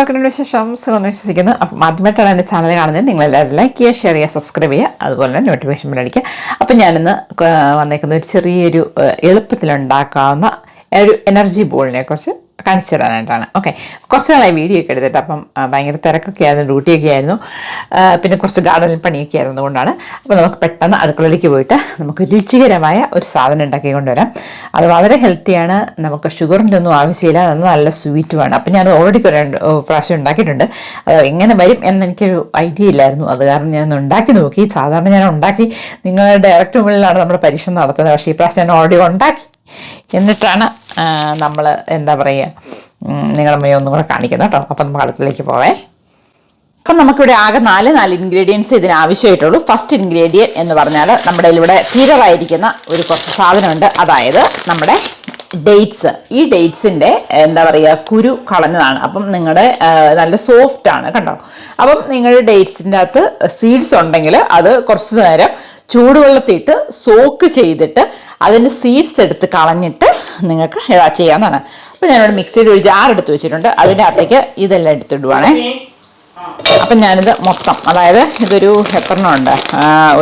welcome ശേഷം സുഖം വിശ്വസിക്കുന്നു. അപ്പം ആദ്യമായിട്ടാണ് എന്റെ ചാനൽ കാണുന്നത്. നിങ്ങൾ എല്ലാവരും ലൈക്ക് ചെയ്യുക ഷെയർ ചെയ്യുക സബ്സ്ക്രൈബ് ചെയ്യുക. അതുപോലെ തന്നെ നോട്ടിഫിക്കേഷൻ ബെൽ അടിക്കുക. അപ്പം ഞാനിന്ന് വന്നേക്കുന്ന ഒരു ചെറിയൊരു എളുപ്പത്തിലുണ്ടാക്കാവുന്ന ഒരു എനർജി ബോളിനെ കുറിച്ച് കാണിച്ചു തരാനായിട്ടാണ് ഓക്കെ കുറച്ച് നാളായി വീഡിയോ ഒക്കെ എടുത്തിട്ട് അപ്പം ഭയങ്കര തിരക്കൊക്കെ ആയിരുന്നു ഡ്യൂട്ടിയൊക്കെ ആയിരുന്നു. പിന്നെ കുറച്ച് ഗാർഡനിൽ പണിയൊക്കെ ആയിരുന്നു കൊണ്ടാണ്. അപ്പോൾ നമുക്ക് പെട്ടെന്ന് അടുക്കളയിലേക്ക് പോയിട്ട് നമുക്ക് രുചികരമായ ഒരു സാധനം ഉണ്ടാക്കി കൊണ്ടുവരാം. അത് വളരെ ഹെൽത്തിയാണ് നമുക്ക് ഷുഗറിന്റെ ഒന്നും ആവശ്യമില്ല. അത് നല്ല സ്വീറ്റുമാണ് അപ്പം ഞാൻ ഓൾറെഡി ഉണ്ട്- പ്രാവശ്യം ഉണ്ടാക്കിയിട്ടുണ്ട്. അത് എങ്ങനെ വരും എന്നെനിക്കൊരു ഐഡിയ ഇല്ലായിരുന്നു. അത് കാരണം ഞാൻ ഉണ്ടാക്കി നോക്കി. സാധാരണ ഞാൻ ഉണ്ടാക്കി. നിങ്ങളുടെ ഡയറക്റ്റ് മുകളിലാണ് നമ്മുടെ പരീക്ഷണം നടത്തുന്നത്. പക്ഷേ ഈ പ്രാവശ്യം ഞാൻ ഓൾറെഡി ഉണ്ടാക്കി. എന്നിട്ടാണ് നമ്മൾ എന്താ പറയുക നിങ്ങളുടെ മേ ഒന്നും കൂടെ കാണിക്കുന്നത് കേട്ടോ. അപ്പം നമുക്ക് അടുക്കളയിലേക്ക് പോവേ. അപ്പം നമുക്കിവിടെ ആകെ നാല് നാല് ഇൻഗ്രീഡിയൻസ് ഇതിന് ആവശ്യമായിട്ടുള്ളൂ. ഫസ്റ്റ് ഇൻഗ്രീഡിയൻ എന്ന് പറഞ്ഞാൽ നമ്മുടെ ഇവിടെ തീരറായിരിക്കുന്ന ഒരു കുറച്ച് സാധനമുണ്ട്. അതായത് നമ്മുടെ ഡേറ്റ്സ് ഈ ഡേറ്റ്സിന്റെ എന്താ പറയുക കുരു കളഞ്ഞതാണ്. അപ്പം നിങ്ങളുടെ നല്ല സോഫ്റ്റ് ആണ് കണ്ടോ? അപ്പം നിങ്ങളുടെ ഡേറ്റ്സിന്റെ അകത്ത് സീഡ്സ് ഉണ്ടെങ്കിൽ അത് കുറച്ച് നേരം ചൂടുവെള്ളത്തിയിട്ട് സോക്ക് ചെയ്തിട്ട് അതിന്റെ സീഡ്സ് എടുത്ത് കളഞ്ഞിട്ട് നിങ്ങൾക്ക് ചെയ്യാവുന്നതാണ്. അപ്പം ഞാനിവിടെ മിക്സിയിൽ ഒരു ജാർ എടുത്ത് വെച്ചിട്ടുണ്ട്. അതിന്റെ അകത്തേക്ക് ഇതെല്ലാം എടുത്തിടുവാണേ. അപ്പം ഞാനിത് മൊത്തം അതായത് ഇതൊരു എത്രണ്ണമുണ്ട്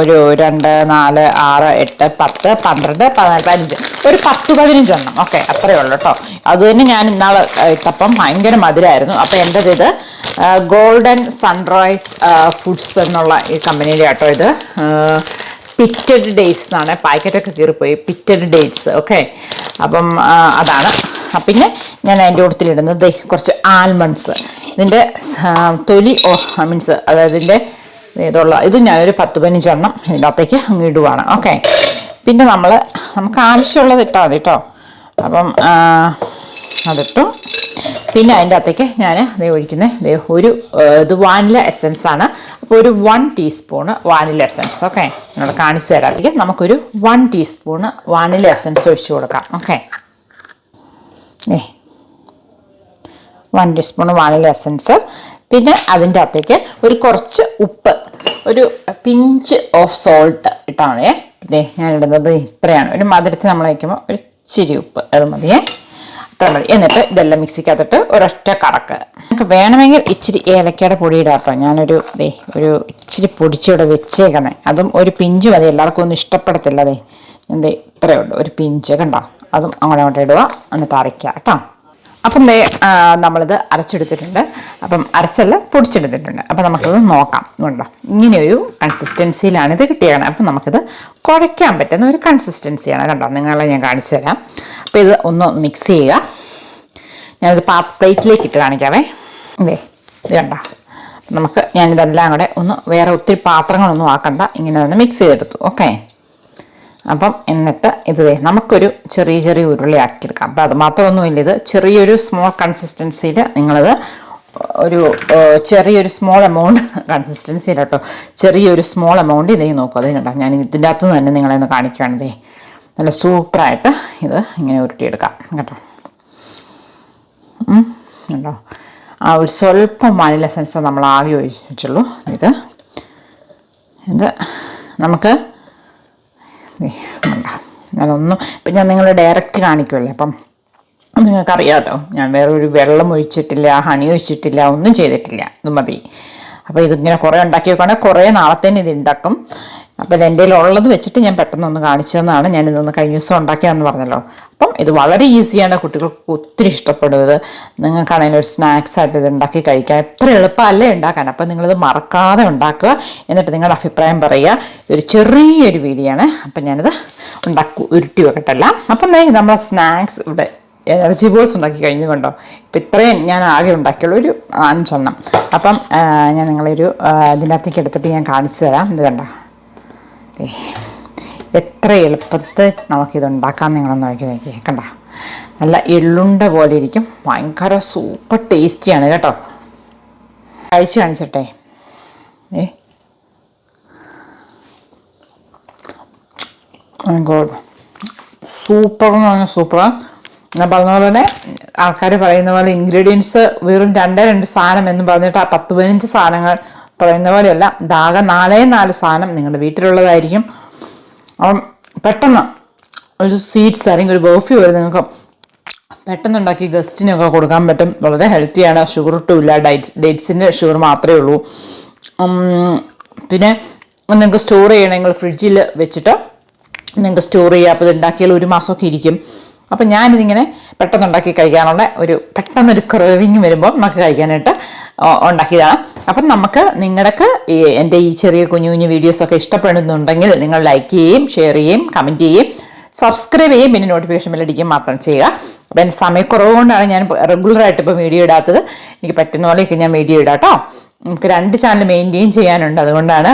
ഒരു രണ്ട് നാല് ആറ് എട്ട് പത്ത് പന്ത്രണ്ട് പതിനാല് പതിനഞ്ച്. ഒരു പത്ത് പതിനഞ്ചെണ്ണം. ഓക്കെ അത്രയേ ഉള്ളൂ കേട്ടോ അതുതന്നെ ഞാൻ ഇന്നാൾ ഇട്ടപ്പം ഭയങ്കര മധുരമായിരുന്നു അപ്പം എന്റെ ഇത് ഗോൾഡൻ സൺറൈസ് ഫുഡ്സ് എന്നുള്ള ഈ കമ്പനിയുടെ കേട്ടോ ഇത്. പിറ്റഡ് ഡേറ്റ്സ് എന്നാണ്. പാക്കറ്റൊക്കെ കീറിപ്പോയി. Pitted dates okay. അപ്പം അതാണ്. പിന്നെ ഞാൻ അതിന്റെ കൂട്ടത്തിലിടുന്നത് കുറച്ച് ആൽമണ്ട്സ് ഇതിന്റെ തൊലി ഓ മീൻസ് അതായത് ഇതിന്റെ ഇതുള്ള ഇത് ഞാനൊരു പത്ത് പതിനഞ്ചെണ്ണം ഇതിന്റെ അകത്തേക്ക് അങ്ങ് ഇടുവാണ്. ഓക്കെ പിന്നെ നമ്മൾ നമുക്ക് ആവശ്യമുള്ളത് ഇട്ടാൽ മതി കേട്ടോ അപ്പം അതിട്ടു. പിന്നെ അതിന്റെ അകത്തേക്ക് ഞാൻ ദേ ഒഴിക്കുന്നത് ഒരു ഇത് വാനില എസൻസ് ആണ്. അപ്പോൾ ഒരു one teaspoon vanilla essence okay നിങ്ങൾ കാണിച്ചു തരാം. നമുക്കൊരു വൺ ടീസ്പൂണ് വാനില എസൻസ് ഒഴിച്ചു കൊടുക്കാം. ഓക്കെ ഏ. വൺ ടീസ്പൂൺ വാനില എസൻസ് പിന്നെ അതിന്റെ അകത്തേക്ക് ഒരു കുറച്ച് ഉപ്പ് ഒരു പിഞ്ച് ഓഫ് സോൾട്ട് ഇട്ടാണ്. ഇതേ ഞാൻ ഇടുന്നത് ഇത്രയാണ്. ഒരു മധുരത്തിൽ നമ്മൾ വയ്ക്കുമ്പോൾ ഒരു ഇച്ചിരി ഉപ്പ് അത് മതിയേ അത്ര മതി. എന്നിട്ട് ഇതെല്ലാം മിക്സിക്കകത്തിട്ട് ഒരൊറ്റ കറക്ക്. നമുക്ക് വേണമെങ്കിൽ ഇച്ചിരി ഏലക്കയുടെ പൊടി ഇടാം കേട്ടോ. ഞാനൊരു ദേ ഒരു ഇച്ചിരി പൊടിച്ചിവിടെ വെച്ചേക്കുന്നത് അതും ഒരു പിഞ്ച് മതി. എല്ലാവർക്കും ഒന്നും ഇഷ്ടപ്പെടത്തില്ല ദേ. എന്തേ ഇത്രയേ ഉള്ളൂ. ഒരു പിഞ്ച് കണ്ടോ? അതും അങ്ങോട്ട് അങ്ങോട്ട് ഇടുക എന്നിട്ട് അരയ്ക്കുക കേട്ടോ. അപ്പം ദേ നമ്മളിത് അരച്ചെടുത്തിട്ടുണ്ട്. അപ്പം അരച്ചല്ല പൊടിച്ചെടുത്തിട്ടുണ്ട്. അപ്പം നമുക്കത് നോക്കാം. കണ്ടോ? ഇങ്ങനെയൊരു കൺസിസ്റ്റൻസിയിലാണ് ഇത് കിട്ടിയത് അപ്പം നമുക്കിത് കുഴയ്ക്കാൻ പറ്റുന്ന ഒരു കൺസിസ്റ്റൻസിയാണ് കണ്ടോ? നിങ്ങളെ ഞാൻ കാണിച്ചു തരാം. അപ്പം ഇത് ഒന്ന് മിക്സ് ചെയ്യുക. ഞാനിത് പാ പ്ലേറ്റിലേക്ക് ഇട്ട് കാണിക്കാവേ. ഇതേ ഇത് കണ്ടോ? നമുക്ക് ഞാനിതെല്ലാം കൂടെ ഒന്ന് വേറെ ഒത്തിരി പാത്രങ്ങളൊന്നും ആക്കണ്ട. ഇങ്ങനെ ഒന്ന് മിക്സ് ചെയ്തെടുത്തു. ഓക്കെ അപ്പം എന്നിട്ട് ഇത് നമുക്കൊരു ചെറിയ ചെറിയ ഉരുളി ആക്കിയെടുക്കാം. അപ്പം അത് മാത്രമൊന്നുമില്ല ഇത് ചെറിയൊരു സ്മോൾ കൺസിസ്റ്റൻസിയിൽ നിങ്ങളത് ഒരു ചെറിയൊരു സ്മോൾ എമൗണ്ട് കൺസിസ്റ്റൻസി കേട്ടോ. ചെറിയൊരു സ്മോൾ എമൗണ്ട് ഇതേ നോക്കും. അത് കേട്ടോ ഞാൻ ഇതിന്റെ അകത്ത് തന്നെ നിങ്ങളെ ഒന്ന് കാണിക്കുകയാണ് ദേ. നല്ല സൂപ്പറായിട്ട് ഇത് ഇങ്ങനെ ഉരുട്ടിയെടുക്കാം കേട്ടോ. കേട്ടോ ആ ഒരു സ്വല്പം വാനില എസൻസ് നമ്മൾ ആവി ഒഴിച്ചുള്ളൂ. ഇത് ഇത് നമുക്ക്. ഞാനൊന്നും ഇപ്പം ഞാൻ നിങ്ങൾ ഡയറക്റ്റ് കാണിക്കുമല്ലേ അപ്പം നിങ്ങൾക്കറിയാമല്ലോ ഞാൻ വേറെ ഒരു വെള്ളം ഒഴിച്ചിട്ടില്ല ഹണി ഒഴിച്ചിട്ടില്ല ഒന്നും ചെയ്തിട്ടില്ല. ഇത് മതി. അപ്പോൾ ഇതിങ്ങനെ കുറേ ഉണ്ടാക്കി വെക്കുകയാണെങ്കിൽ കുറേ നാളത്തേന് ഇത് ഉണ്ടാക്കും. അപ്പോൾ എന്റെ ഉള്ളത് വെച്ചിട്ട് ഞാൻ പെട്ടെന്ന് ഒന്ന് കാണിച്ചു തന്നതാണ് ഞാൻ ഇതൊന്ന് കഴിഞ്ഞ ദിവസം ഉണ്ടാക്കിയതെന്ന് പറഞ്ഞല്ലോ. അപ്പം ഇത് വളരെ ഈസിയാണ് കുട്ടികൾക്ക് ഒത്തിരി ഇഷ്ടപ്പെടും ഇത് നിങ്ങൾക്കാണെങ്കിൽ ഒരു സ്നാക്സ് ആയിട്ട് ഇത് ഉണ്ടാക്കി കഴിക്കാം എത്ര എളുപ്പമല്ലേ ഉണ്ടാക്കാൻ. അപ്പം നിങ്ങളിത് മറക്കാതെ ഉണ്ടാക്കുക. എന്നിട്ട് നിങ്ങളുടെ അഭിപ്രായം പറയുക. ഒരു ചെറിയൊരു വീഡിയോ ആണ് അപ്പം ഞാനിത് ഉണ്ടാക്കി ഉരുട്ടി വെക്കട്ടല്ല. അപ്പം നമ്മളെ സ്നാക്സ് ഇവിടെ എനർജി ബോൾസ് ഉണ്ടാക്കി കഴിഞ്ഞു കൊണ്ടോ? ഇപ്പം ഇത്രയും ഞാൻ ആകെ ഉണ്ടാക്കിയുള്ളൂ. ഒരു അഞ്ചെണ്ണം. അപ്പം ഞാൻ നിങ്ങളൊരു ഇതിനകത്തേക്ക് എടുത്തിട്ട് ഞാൻ കാണിച്ചു തരാം. ഇത് കണ്ടോ? എത്ര എളുപ്പത്തിൽ നമുക്കിത് ഉണ്ടാക്കാൻ നിങ്ങളൊന്ന് നോക്കി നോക്കി കണ്ട? നല്ല എള്ളുണ്ട പോലെ ഇരിക്കും. ഭയങ്കര സൂപ്പർ ടേസ്റ്റിയാണ് കേട്ടോ. കഴിച്ച് കാണിച്ചട്ടെ. ഏ? ഗോഡ് സൂപ്പർ എന്ന് പറഞ്ഞാൽ സൂപ്പറാണ് ഞാൻ പറഞ്ഞ തന്നെ ആൾക്കാർ പറയുന്ന പോലെ ഇൻഗ്രീഡിയൻസ് വെറും രണ്ടേ രണ്ട് സാധനം എന്ന് പറഞ്ഞിട്ട് ആ പത്ത് പതിനഞ്ച് സാധനങ്ങൾ പറയുന്ന പോലെയല്ല. ഇതാകെ നാലേ നാല് സാധനം നിങ്ങളുടെ വീട്ടിലുള്ളതായിരിക്കും. അപ്പം പെട്ടെന്ന് ഒരു സ്വീറ്റ്സ് അല്ലെങ്കിൽ ഒരു ബർഫി വരെ നിങ്ങൾക്ക് പെട്ടെന്നുണ്ടാക്കി ഗസ്റ്റിനൊക്കെ കൊടുക്കാൻ പറ്റും. വളരെ ഹെൽത്തിയാണ് ഷുഗർ ഒട്ടും ഇല്ല. ഡേറ്റ്സ് ഡേറ്റ്സിന്റെ ഷുഗർ മാത്രമേ ഉള്ളൂ. പിന്നെ നിങ്ങൾക്ക് സ്റ്റോർ ചെയ്യണമെങ്കിൽ ഫ്രിഡ്ജിൽ വെച്ചിട്ട് നിങ്ങൾക്ക് സ്റ്റോർ ചെയ്യുക അപ്പോൾ ഇത് ഉണ്ടാക്കിയാൽ ഒരു മാസമൊക്കെ ഇരിക്കും. അപ്പം ഞാനിതിങ്ങനെ പെട്ടെന്ന് ഉണ്ടാക്കി കഴിക്കാനുള്ള ഒരു പെട്ടെന്നൊരു ക്രേവിങ് വരുമ്പോൾ നമുക്ക് കഴിക്കാനായിട്ട് ഉണ്ടാക്കിയതാണ്. അപ്പം നമുക്ക് നിങ്ങൾക്ക് ഈ എന്റെ ഈ ചെറിയ കുഞ്ഞു കുഞ്ഞു വീഡിയോസൊക്കെ ഇഷ്ടപ്പെടുന്നുണ്ടെങ്കിൽ നിങ്ങൾ ലൈക്ക് ചെയ്യുകയും ഷെയർ ചെയ്യുകയും കമന്റ് ചെയ്യുകയും സബ്സ്ക്രൈബ് ചെയ്യും പിന്നെ നോട്ടിഫിക്കേഷൻ ബെല്ലടിക്കുകയും മാത്രം ചെയ്യുക. അപ്പം എന്റെ സമയക്കുറവ് കൊണ്ടാണ് ഞാൻ റെഗുലറായിട്ട് ഇപ്പോൾ വീഡിയോ ഇടാത്തത്. എനിക്ക് പറ്റുന്ന പോലെയൊക്കെ ഞാൻ വീഡിയോ ഇടാം കേട്ടോ നമുക്ക് രണ്ട് ചാനൽ മെയിന്റെയിൻ ചെയ്യാനുണ്ട്. അതുകൊണ്ടാണ്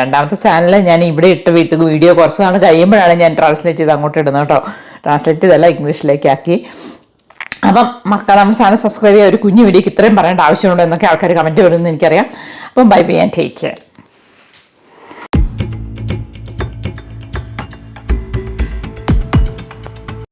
രണ്ടാമത്തെ ചാനൽ ഞാൻ ഇവിടെ ഇട്ട് വീട്ടിൽ വീഡിയോ കുറച്ച് നാൾ കഴിയുമ്പോഴാണ് ഞാൻ ട്രാൻസ്ലേറ്റ് ചെയ്ത് അങ്ങോട്ട് ഇടുന്നത് കേട്ടോ. ട്രാൻസ്ലേറ്റ് ചെയ്തല്ല ഇംഗ്ലീഷിലേക്ക് ആക്കി. അപ്പം മക്കൾ നമ്മൾ ചാനൽ സബ്സ്ക്രൈബ് ചെയ്യുക ഒരു കുഞ്ഞു വീഡിയോക്ക് ഇത്രയും പറയേണ്ട ആവശ്യമുണ്ടോ എന്നൊക്കെ ആൾക്കാർ കമന്റ് വരുമെന്ന് എനിക്കറിയാം. അപ്പം bye bye and take care